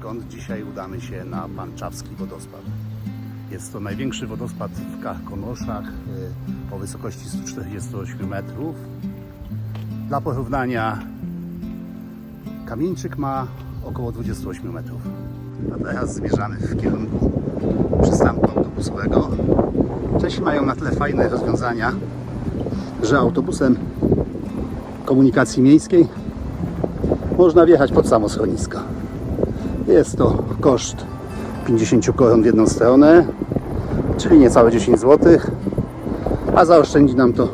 skąd dzisiaj udamy się na Panczawski Wodospad. Jest to największy wodospad w Karkonoszach y, o wysokości 148 metrów. Dla porównania Kamieńczyk ma około 28 metrów. A teraz zmierzamy w kierunku przystanku autobusowego. Czesi mają na tyle fajne rozwiązania, że autobusem komunikacji miejskiej można wjechać pod samo schronisko. Jest to koszt 50 koron w jedną stronę, czyli niecałe 10 zł, a zaoszczędzi nam to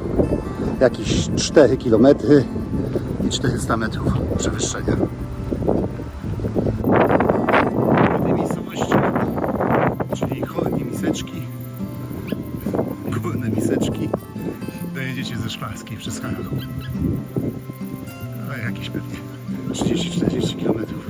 jakieś 4 km i 400 metrów przewyższenia. W tej miejscowości, czyli Hornie Miseczki, Górne Miseczki, dojedziecie ze Szklarskiej przez Charachów. A jakieś pewnie 30-40 km.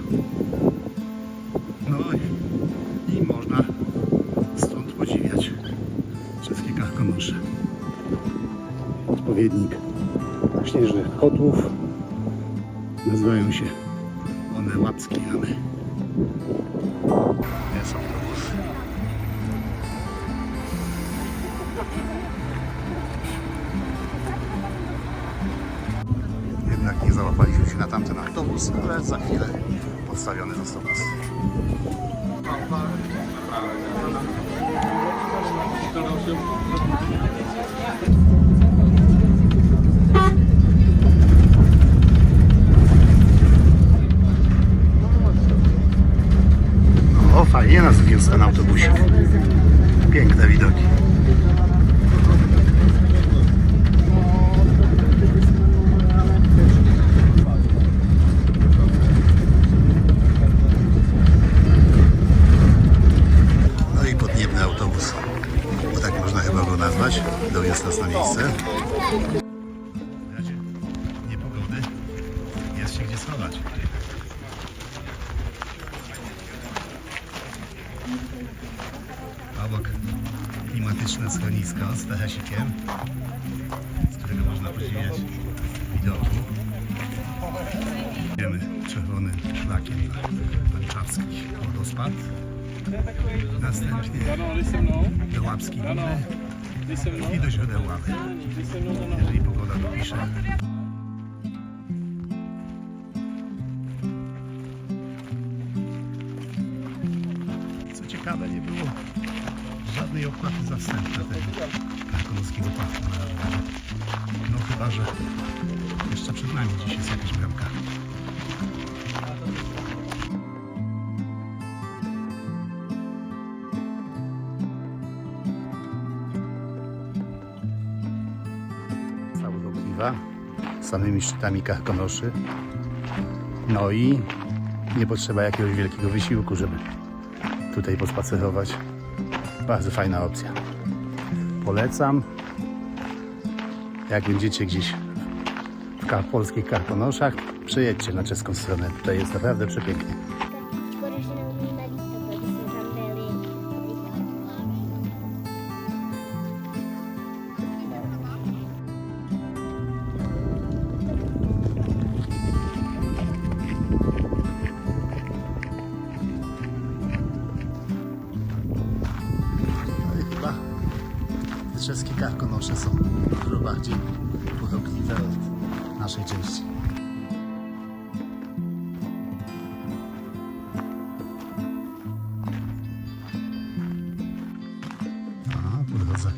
Jednak nie załapaliśmy się na tamten autobus, ale za chwilę podstawiony został nas. O, fajnie nas wiózł ten autobusik. Piękne widoki. Obok klimatyczne schronisko z tehesikiem, z którego można podziwiać widoki. Idziemy czerwonym szlakiem na Panczawski wodospad. Następnie do Łapskiej i do źródeł Ławy. Jeżeli pogoda dopisze. Co ciekawe, nie było żadnej opłaty za wstęp do tego karkonoskiego parku. No chyba, że jeszcze przed nami gdzieś jest jakaś bramka. Całego samymi szczytami karkonoszy. No i nie potrzeba jakiegoś wielkiego wysiłku, żeby tutaj pospacerować. Bardzo fajna opcja. Polecam. Jak będziecie gdzieś w polskich karkonoszach, przyjedźcie na czeską stronę. Tutaj jest naprawdę przepięknie. Karkonosze są dużo bardziej urokliwe od naszej części. A, po drodze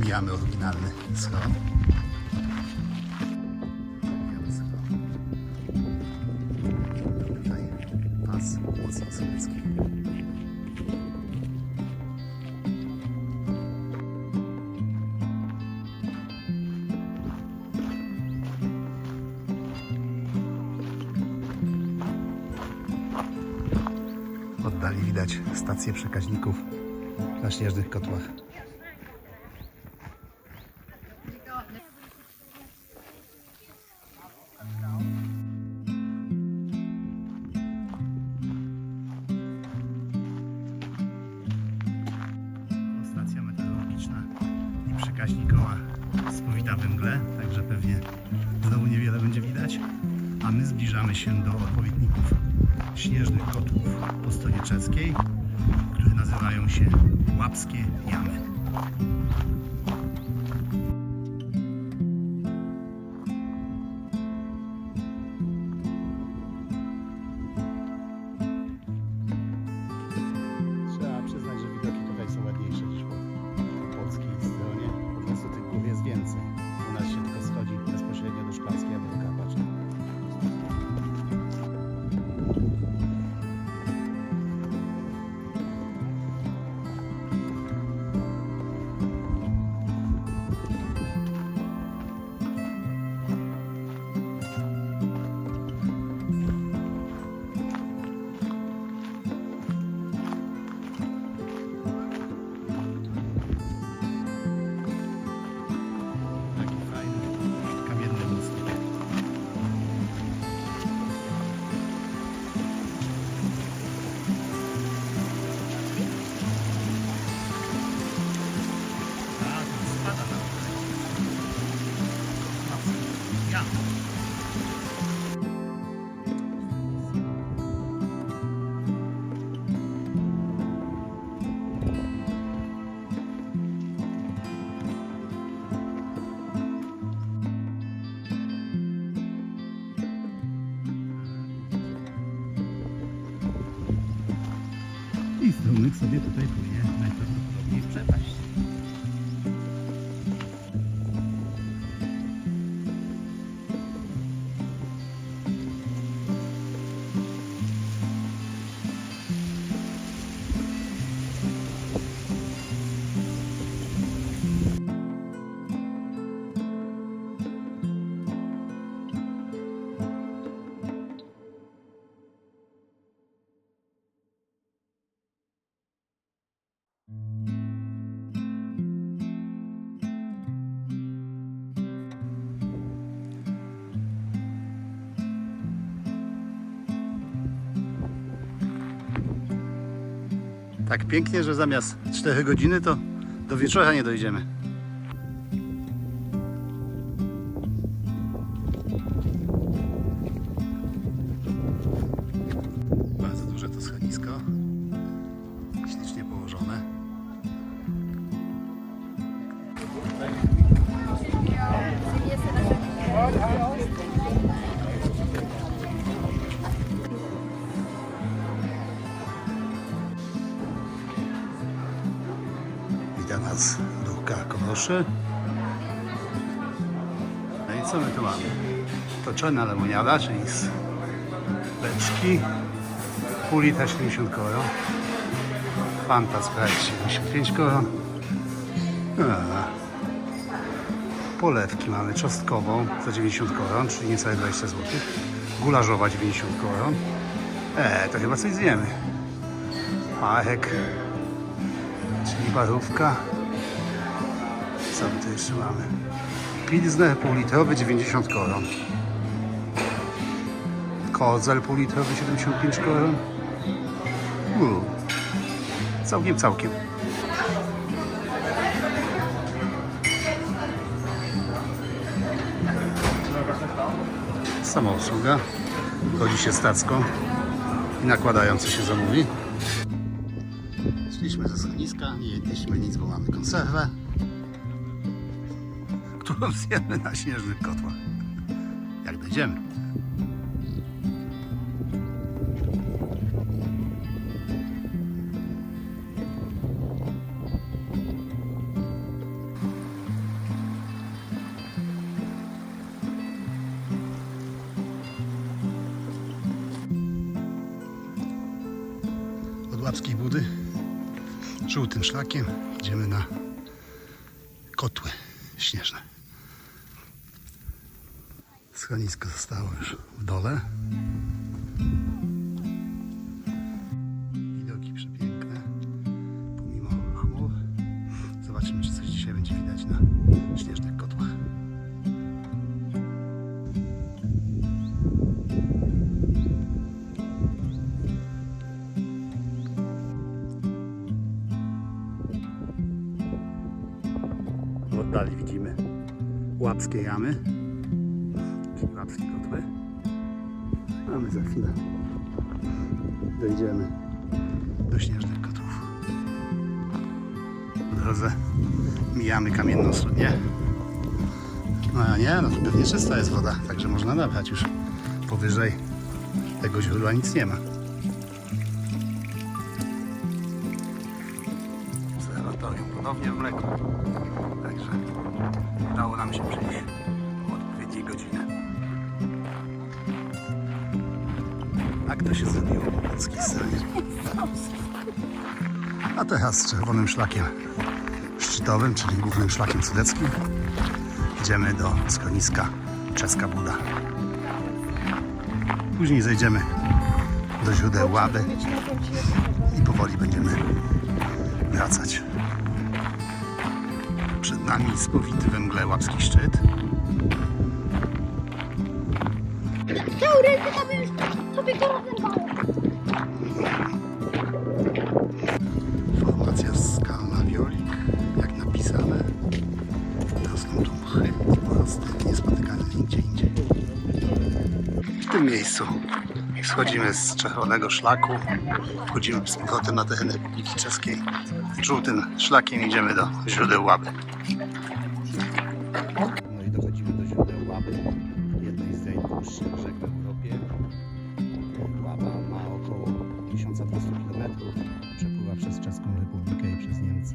mijamy oryginalny schron. Widać stację przekaźników na śnieżnych kotłach. Śnieżnych kotłów po stronie czeskiej, które nazywają się Łapskie Jamy. I strumyk sobie tutaj płynie Tak pięknie, że zamiast 4 godziny to do wieczora nie dojdziemy. Bardzo duże to schronisko. Ślicznie położone. Wita Konoszy. No i co my tu mamy? Toczona lemoniada, czyli z beczki. Pół litra 70 koron. Fanta Sprite 75 koron. A. Polewki mamy czosnkową za 90 koron, czyli niecałe 20 zł. Gularzowa 90 koron. E, to chyba coś zjemy. Marek czyli barówka. My tu jeszcze mamy? Pilsner półlitrowy 90 koron. Kozel półlitrowy 75 koron. Uu. Całkiem, całkiem. Samoobsługa. Chodzi się stacką i nakładają co się zamówi. Szliśmy ze schroniska, nie jedliśmy nic, bo mamy konserwę, którą zjemy na śnieżnych kotłach. Jak dojdziemy. Od Łapskiej Budy żółtym szlakiem idziemy na kotły śnieżne. Schronisko zostało już w dole. Widoki przepiękne, pomimo chmur. Zobaczymy, czy coś dzisiaj będzie widać na śnieżnych kotłach. W oddali widzimy łapskie jamy, łapskie kotły. A my za chwilę dojdziemy do śnieżnych kotów. Po drodze mijamy kamienną studnię. No a nie, no to pewnie czysta jest woda, także można nabrać już powyżej tego źródła nic nie ma. Obserwatorium ponownie w mleku. Się zrobiło. A teraz czerwonym szlakiem szczytowym, czyli głównym szlakiem sudeckim, idziemy do schroniska Czeska Buda. Później zejdziemy do źródeł Łaby i powoli będziemy wracać. Przed nami spowity we mgle łapski szczyt. Tobie, tobie go rozerwało. Formacja skalna Wiolik, jak napisane. Rosną tu mchy porosty niespotykane nigdzie indziej. W tym miejscu schodzimy z czerwonego szlaku, wchodzimy z powrotem na teren Republiki Czeskiej. Żółtym szlakiem idziemy do źródeł Łaby. No i dochodzimy do źródeł Łaby, jednej z najdłuższych rzek przez Czeską Republikę i przez Niemcy,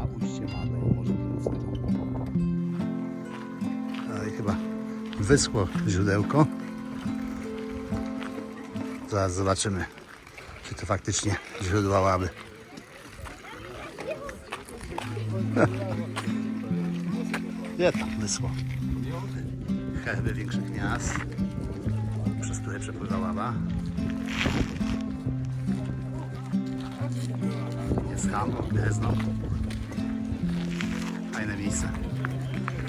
a ujście ma do Morza Północnego. No i chyba wyschło źródełko. Zaraz zobaczymy, czy to faktycznie źródła łaby. Nie tam wyschło. Herby większych miast, przez które przepływa łaba. Hamburg, Drezno. Fajne miejsce,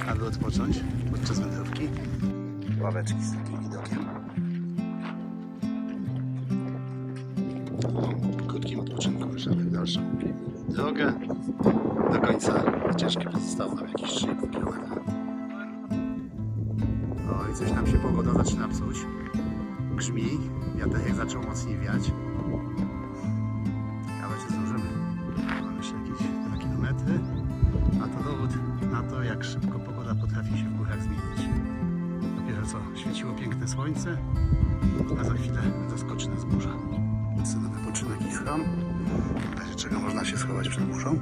aby odpocząć podczas wędrówki. Ławeczki z takim widokiem. Po krótkim odpoczynku ruszamy w dalszą drogę. Do końca wycieczki pozostało nam jakieś 3,5 km. O i coś nam się pogoda zaczyna psuć. Grzmi, wiaterek zaczął mocniej wiać. Słońce, a za chwilę zaskoczy nas burza. Co na wypoczynek i schron, w razie czego można się schować przed burzą.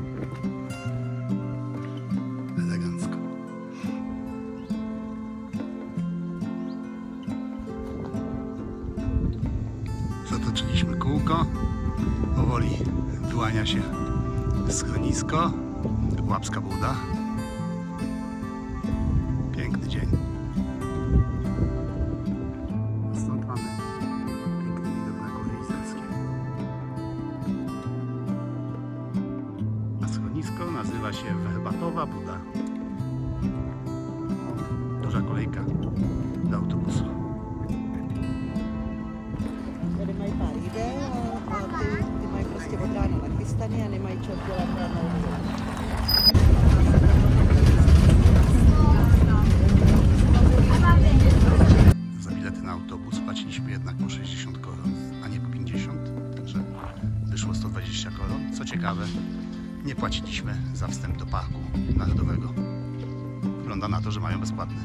Elegancko. Zatoczyliśmy kółko. Powoli wyłania się schronisko. Łapska Buda. Piękny dzień. Ráno. Za bilety na autobus płaciliśmy jednak po 60 koron, a nie po 50, także wyszło 120 koron. Co ciekawe, nie płaciliśmy za wstęp do parku narodowego. Wygląda na to, że mają bezpłatny.